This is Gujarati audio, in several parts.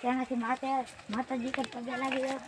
તેનાથી માતે માતાજી કે પગે લાગી ગયો.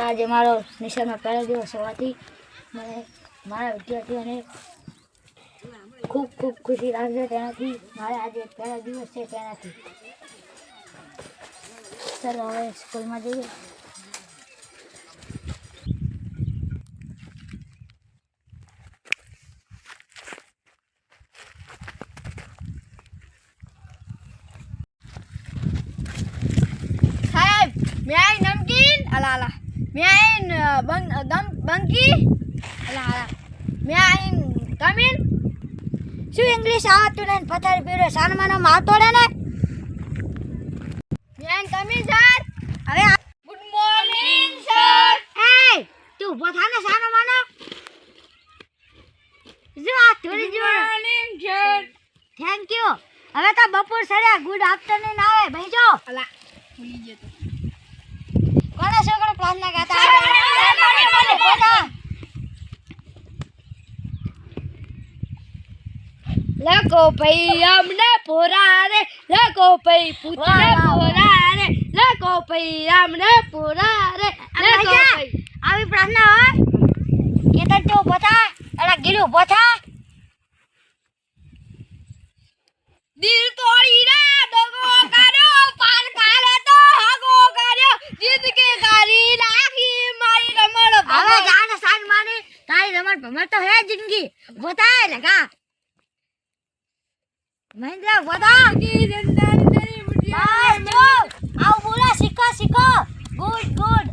આજે મારો નિશાળમાં પહેલો દિવસ હોવાથી મને મારા વિદ્યાર્થીઓને ખૂબ ખૂબ ખુશી લાગશે તેનાથી મારે આજે પહેલો દિવસ છે તેનાથી. ચાલો હવે સ્કૂલમાં જઈએ સાહેબ મે આઈ નમકીન અલા અલા મે આઈન દમ બંકી અલા અલા મે આઈ કમિન શું ઇંગ્લિશ આવતું નહીં પથારી પીરો સાનમાનો આવતો ને may I come in sir હવે ગુડ મોર્નિંગ સર એ તું ઊભો થા ને સાનો માનો જો આ થોડી જો મોર્નિંગ સર થેન્ક યુ હવે તો બપોર સરે ગુડ આફ્ટરનૂન આવે બેજો અલા ભૂલી ગયો તો કોના છોકરો પ્રાર્થના ગાતા સાહેબ, સાહેબ, સાહેબ, સાહેબ, ઊભો થા. લકો ભાઈ અમને પોરા રે લકો ભાઈ વાહ. પોરા રે લકો ભાઈ અમને પોરા રે આ ભાઈ આવી પ્રાર્થના હોય કે તો થા એલા ગીરું ઊભો થા દિલ તોડી રે દગો કર્યો પાલ કાલે તો હગો કર્યો જિંદગી કરી નાખી મારી રમણ હવે જાને સાન માની તારી રમણ ભમર તો હે જિંદગી. ઊભો કા મહેન્દ્ર થા બસ જો! આવું બોલા શીખો શીખો. Good good.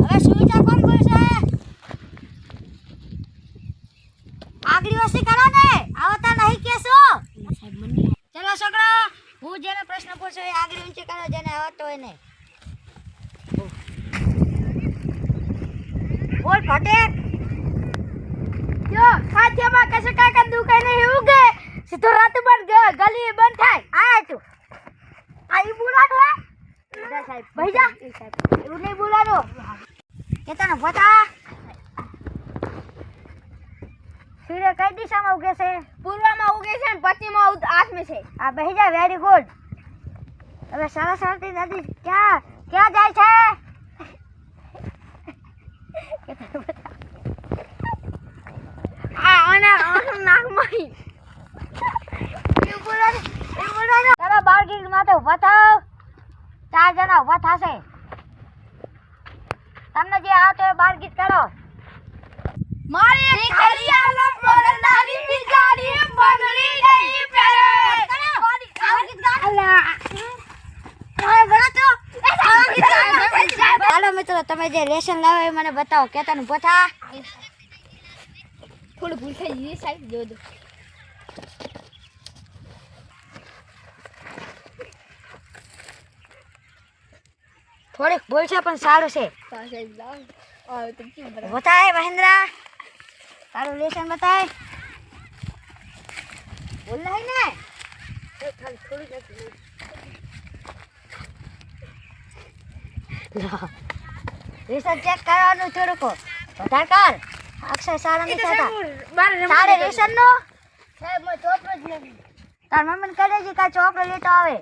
હવે સુવિધા કોણ બોલશે આગળી વસ્તી કરો ને. આવતા નહીં કેસો ચલો છોકરો હું જેને પ્રશ્ન પૂછું એ આગળ ઊંચી કરો જેને આવડતો હોય ને બોલ ફટેક જો ખાધ્યમાં કશે કાકા દુકાને કે. સીધો રાત બંધ ગલી બંધ થાય. આયા તું. આ ઈ બોલાનો સાહેબ ભાઈ જા. એવું નહીં બોલાડો કે તને બતા સૂર્ય કઈ દિશામાં ઉગે છે? પૂર્વમાં ઉગે છે અને પશ્ચિમમાં આથમે છે. આ બેહી જા વેરી ગુડ હવે સરસ્વતી નદી ક્યાં ક્યાં જાય છે? કે તને બતા. આ અને આનું નાકમાં એવું બોલાનો એવું બોલાનો ચાલો બાર ગીત માટે ઊભા થાવ. ચાર જણા ઊભા થશે. તમને જે આવતો હોય બાર ગીત કરો. મારી ખરિયાલ પરનારી બિચારી બંગડી નહીં પહેરે હાલો મિત્રો તમે જે રેશન લાવો એ મને બતાવો. કેતન પોતા થોડું ભૂલ થઈ ગઈ સાહેબ જો દો થોડીક ભૂલ છે પણ સારું છે. બતાય મહેન્દ્રા. તારું રેશન બતાય. ભૂલ નહીં ને. રેશન ચેક કરવાનું થોડુંક. વધારે કર. અક્ષય સારા નથી થતા તારે રેશન નો સાહેબ મેં ચોપડો જ નથી તાર મમ્મી કહે છે કે ચોપડો લેતો આવે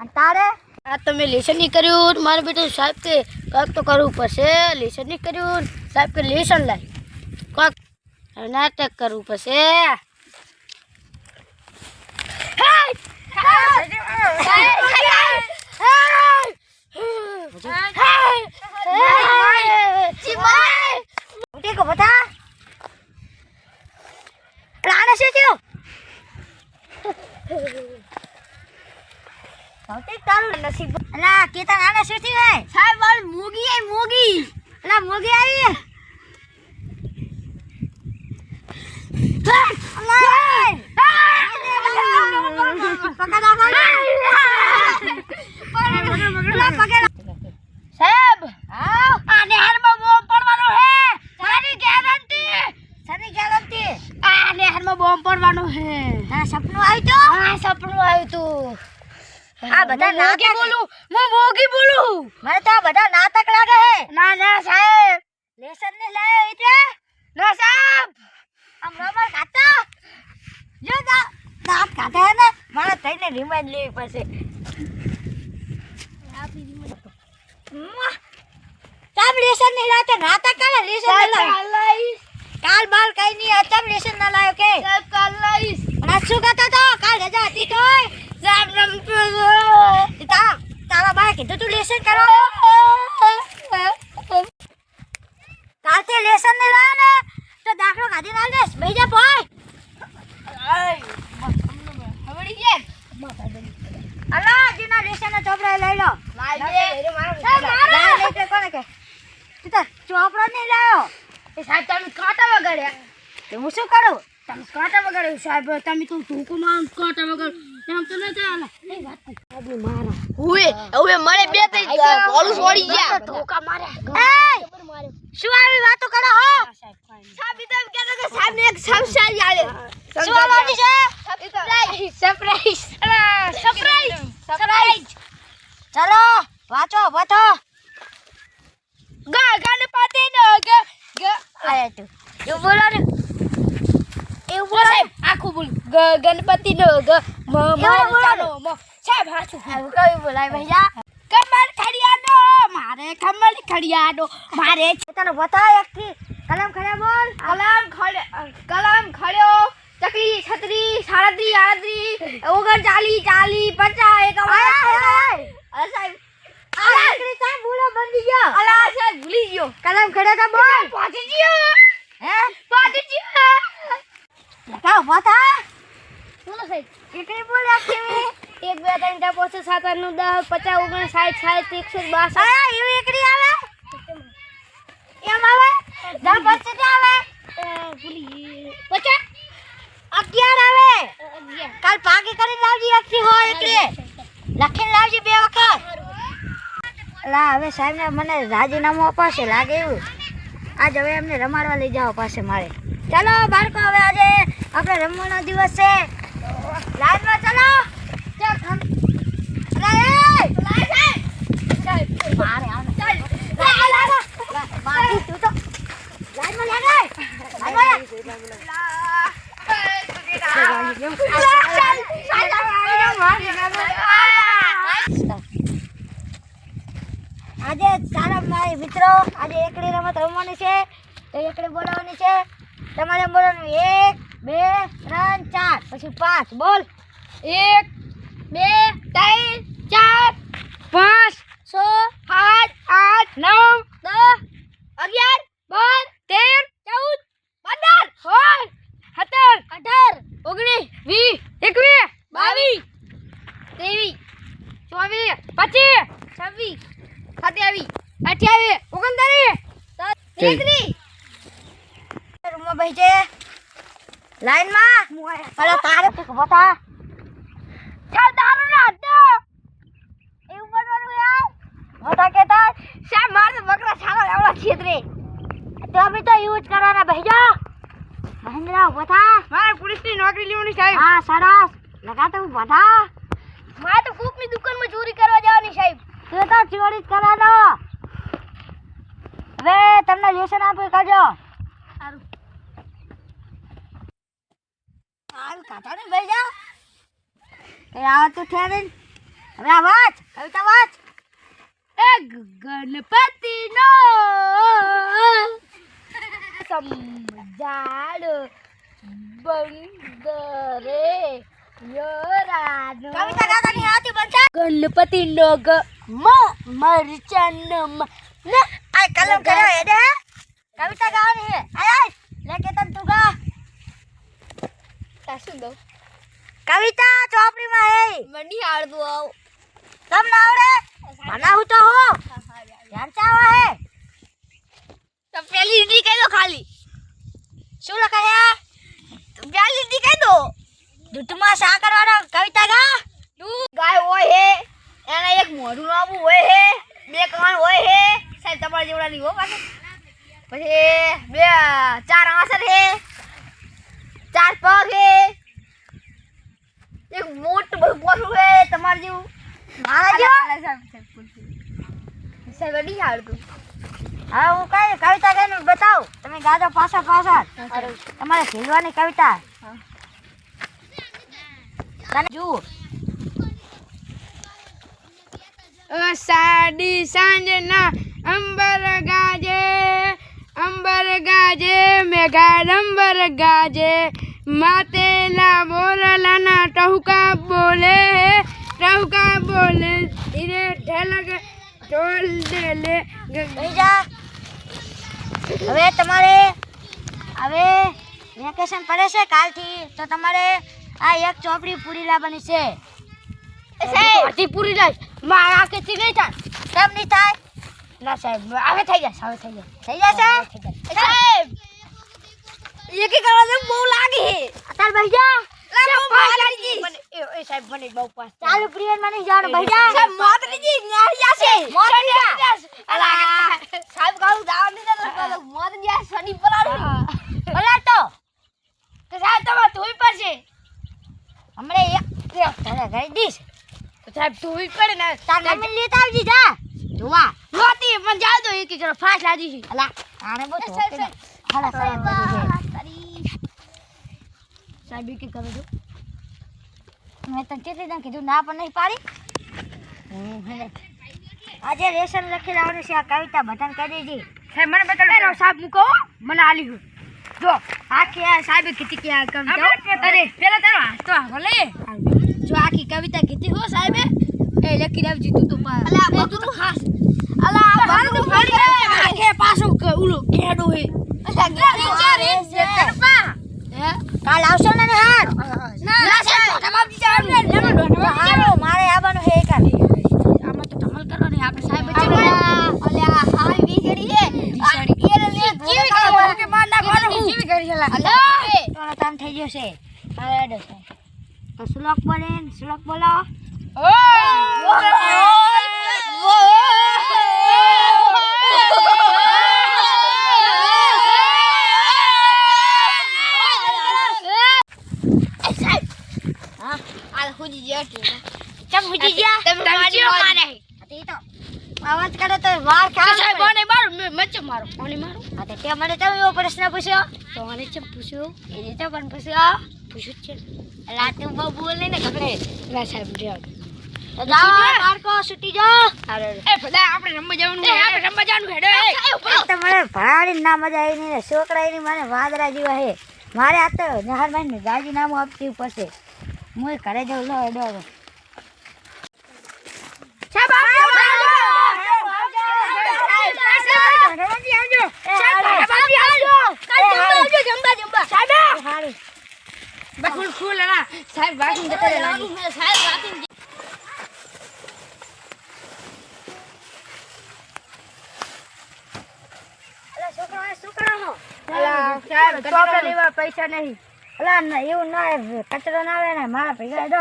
અને તારે આ તમે લેસન નહીં કર્યું મારે બેટા સાહેબ કે કાંઈક તો કરવું પડશે લેસન નહીં કર્યું સાહેબ કે લેસન લાય કાંક નાટક કરવું પડશે ઉઠી કો બતા. આને શું થયું? ભૌતિક તારું નસીબ. અલા કેતન આને શું થયું સાહેબ મારી મૂગી એ મૂગી. અલા મોગી આવી સાહેબ આ નહેરમાં બોમ્બ પડવાનો હે મારી ગેરંટી સની ગેરંટી આ નહેરમાં બોમ્બ પડવાનો હે હા સપનું આવ્યું તો? હા સપનું આવ્યું તું. આ બધા ના કે બોલું? હું મોગી બોલું? મને તો આ બધા નાટક લાગે હે ના ના સાહેબ. લેસન ને લાયો એટલે ના સાહેબ. આમ રમણ ખાતા? કાઢે હે ને? મારે થઈને રિમાઇન્ડ લેવી પડશે. તમ લેસન નહીં લાવતો. નાતા કાલે લેસન ને લાવ્યો કાલ બાલ કઈ નહીં અતમ રેશન ના લાયો કે. અને આજ શું કહેતો તો કાલ રજા હતી તોય. તારા તારા બાએ કીધું તું લેસન કરો કાલથી લેસન ને લાવ્યો ને તો દાખલો કાઢી ના ભાઈ હવડી પોય અલા જીના લેસન ના ચોપડા લઈ લો. લાય લઈ તે કોને કે? તું તો ચોપડો નહીં લાવ્યો તો હું શું કરું? તમે તો કાંટા વગર એમ તો ન ચાલે હવે હવે મને બે ત્રણ પોલીસ વળી ગયા. ધોકા માર્યા. એય! શું આવી વાતો કરો હો? સાહેબ તો એમ કહેતા કે સાહેબ ને એક સમસ્યા આલે. શું આવવાની છે સરપ્રાઈઝ સરપ્રાઈઝ સરપ્રાઈઝ ચલો વાંચો વાંચો. ગા ગણપતિ નો ગ ગ આયા તું. એવું બોલો ને. એવું બોલો આખું બોલ. ગણપતિ નો ગ મ મ કેવું બોલો? ચાલો મ. સાહેબ હાચું આવું કયું બોલાય ભૈયા કમર ખડિયાનો મારે કમર ખડિયાનો મારે તને બતાવ એકથી કલમ ખડે બોલ. કલમ ખડે કલમ ખડ્યો. ચકલી છત્રી સાડત્રી આડત્રી ઓગણ ચાલી ચાલી પચાસ એક સાહેબ આ લાકડી સાહેબ ભૂલો બંધી ગયો. અલા સાહેબ ભૂલી ગયો. કલમ ખડે તો બોલ. પહોંચી ગયો. હે? પહોંચી ગયો. કાવ બતા બોલો સાહેબ. કેટલી બોલ એકથી એક બે ત્રણ ચાર પાંચ સાત આઠ નવ દસ પચાસ ઓગણ સાઠ સાઠ એકસો બાસઠ. એવી એકડી આવે? એમ આવે? દસ પચીસ આવે ભૂલી પચાસ અગિયાર આવે અગિયાર કાલ પાકી કરીને લાવજી એકથી હોય એકલી લખીને લાવજી બે વખત લા હવે સાહેબને મને રાજીનામું અપાશે લાગે એવું. આજ હવે એમને રમાડવા લઈ જાઓ પાસે મારે. ચાલો બાળકો હવે આજે આપણે રમવાનો દિવસ છે. લાઈનમાં ચાલો. ચાલ લાઈનમાં લાગે લાઈનમાં લાગ. આજે સારા મારી મિત્રો, આજે એકડી રમત રમવાની છે. તો એકડી બોલાવવાની છે. તમારે બોલવાનું એક, બે, ત્રણ, ચાર, પછી પાંચ. બોલ. એક, બે, ત્રણ ચાર પાંચ છ સાત આઠ નવ દસ અગિયાર બાર તેર ચૌદ પંદર સોળ સત્તર અઢાર ઓગણીસ વીસ એકવીસ બાવીસ ત્રેવીસ ચોવીસ પચીસ છવ્વીસ સત્યાવીસ અઠ્યાવીસ ઓગણત્રીસ એકત્રીસ રૂમમાં બેસી છે લાઈનમાં હલો તું બતા ચાલ દારૂ ના અડ્ડો એવું બનવાનું યાર મોટા કેતા શા માર બકરા સારો એવડો છેતરે તો અમે તો જ કરવાના બેસજો મહેન્દ્ર બતા મારે પોલીસની નોકરી લેવાની સાહેબ. હા સરસ. લગા તો બતા મારે તો કોકની દુકાનમાં ચોરી કરવા જવાની સાહેબ. તું તો ચોરી જ કરવાનો. હવે તમને લેસન આપી કરજો સારું. હાલ કાઢા ને બેસી જા કઈ આવતું છે નહીં? હવે આ વાંચ કવિતા વાંચ એ ગણપતિ નો સમજાડ બંદરે યોરાનો કવિતા દાદાની આવતી બનતા ગણપતિ નો ગ મ મરચન મ ન આ કલમ કર્યો એને કવિતા ગાવાની હે આય આય લે કેતન તું ગા. સાસુ દઉં કવિતા ચોપડીમાં હે. મંડી આડતું આવ. તમને આવડે? બનાવું તો હો. ધ્યાન ચાવા હે. તો પેલી લીટી કહી દો ખાલી. શું લખાયા પેલી લીટી કહી દો. દૂધમાં શા કરવાનો? કવિતા ગા. તું ગાય હોય હે એને એક મોઢું લાવવું હોય હે બે કાન હોય હે. સાહેબ તમારા જેવડા હો પાછા પછી બે ચાર આસર હે. ચાર પગ હે. એક મોટું બધું પોસું હે તમારે જેવું. મારા જેવો? સાહેબ નહીં આવડતું હા હું કઈ કવિતા બતાવ. તમે ગાજો પાછા પાછા. તમારે ભીલવાની કવિતા. તને જુઓ. સાડી સાંજના અંબર ગાજે અંબર ગાજે મેઘાડંબર ગાજે. માતેલા મોરલાના ટહુકા બોલે ટહુકા બોલે ધીરે ઢલક ઢોલ લે થઈ જા. હવે તમારે હવે વેકેશન પડે છે કાલથી તો તમારે આ એક ચોપડી પૂરી લાવવાની છે. અડધી પૂરી લાવ મારા આંખેથી નહીં થાય. કેમ નહીં થાય? ના સાહેબ હવે થઈ જશે હવે થઈ જશે. થઈ જશે. સાહેબ! એકી કરવા જેવું બહુ લાગે. અત્યારે ભાઈ જા મને મને ચાલુ પિરિયડમાં નહીં જવાનું ભાઈ જા સાહેબ મોતરીજી ન્યારી જશે મોતરીજી. અલા સાહેબ કાળું દાવા દીધા તો મોતરીજી શનિ પલાડું ભલા તો તો સાહેબ તમારે ધોઈ પડશે. હમણે એક એક તારે કરી દઈશ. તો સાહેબ ધોઈ પડે ને તાર મમ્મી લેતા આવજી જા. જોવા નહોતી પણ જાવ તો એક જરા ફાસ લાદી છે. અલા આને બહુ ધોકે હાલા સાહેબ. કરી દે. સાહેબ કે કરો છો મેં તને કેટલી દન કીધું ના પણ નહીં પાડી. આજે રેશન લખી લાવવાનું છે આ કવિતા બધાને કહી દેજી. સાહેબ મને બતાડો. સાહેબ મૂકો મને આલી ગયું જો આખી આ સાહેબે કીધી કે આ કવિતા અરે. પેલા તારો હાથ તો આવો લે જો આખી કવિતા કીધી હો સાહેબે. એ લખી લાવજી તું તું અલા, એ તું હાસ અલા આ બારું તો ફરી પાછો ઉલો કેડો હે. અલા છે. હે કાલ આવશો ને હાર ના ના સાહેબ મોટા બાપજી જાવ ને લેનો દોઢ મારે આવવાનું છે એક આમાં તો ધમલ કરવાની આપણે સાહેબ હાલ છે. આ લે કે માર નાખવાનું કેવી કરી હલા અલ્યા તો કામ થઈ ગયું છે. એડો છે તો શ્લોક બોલે શ્લોક બોલો ચમ હુજી જા તમે મારી મારે. હતી તો અવાજ કરે તો માર ખા સાહેબ ઓને મારો? મચ મારો. ઓને મારો? હા તો તે મને તમે એવો પ્રશ્ન પૂછ્યો? તો મને ચમ પૂછ્યું? એ રીતે પણ પૂછ્યો. પૂછ્યું છે રાતે તું બહુ બોલ નહીં ને ગભરે. ના સાહેબ જાવ છોકરા મને વાદરા જેવા હે મારે આ તો નહરભાઈ ને રાજીનામું આપવું પડશે હું ઘરે જાઉં લો એડો હવે. બસ ફૂલ ના સાહેબ વાસી જતા રહેવાનું. સાહેબ રાતી અલા છોકરા શું કરો છો અલા સાહેબ ચોપડા લેવા પૈસા નહીં. અલા ના એવું ના કચરો ના આવે ને મારા ભેગા એડો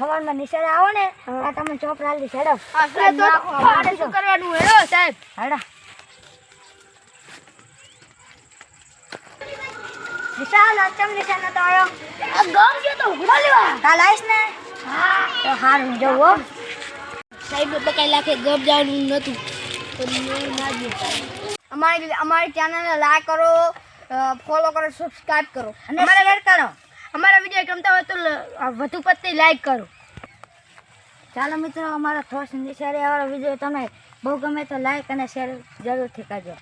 હવારમાં નિશાળે આવો ને આ તમે ચોપડા લઈ છેડો શું કરવાનું હેડો સાહેબ. હેડા. વિશાલ અચમ નિશાન નતો આવ્યો? આ ગામ ગયો તો ઉઘડા લેવા? કાલ આવીશ ને? તો હારું જવું હો. સાહેબ બકાઈ લાખે ગપ જવાનું નતું. તો મેં ના અમારી અમારી ચેનલને લાઈક કરો ફોલો કરો સબસ્ક્રાઇબ કરો. અને શેર કરો. અમારા વીડિયો ગમતા હોય તો વધુ પડતી લાઈક કરો. ચાલો મિત્રો અમારો થોસ નિશાળે વાળો વીડિયો તમે બહુ ગમે તો લાઈક અને શેર જરૂરથી કરજો.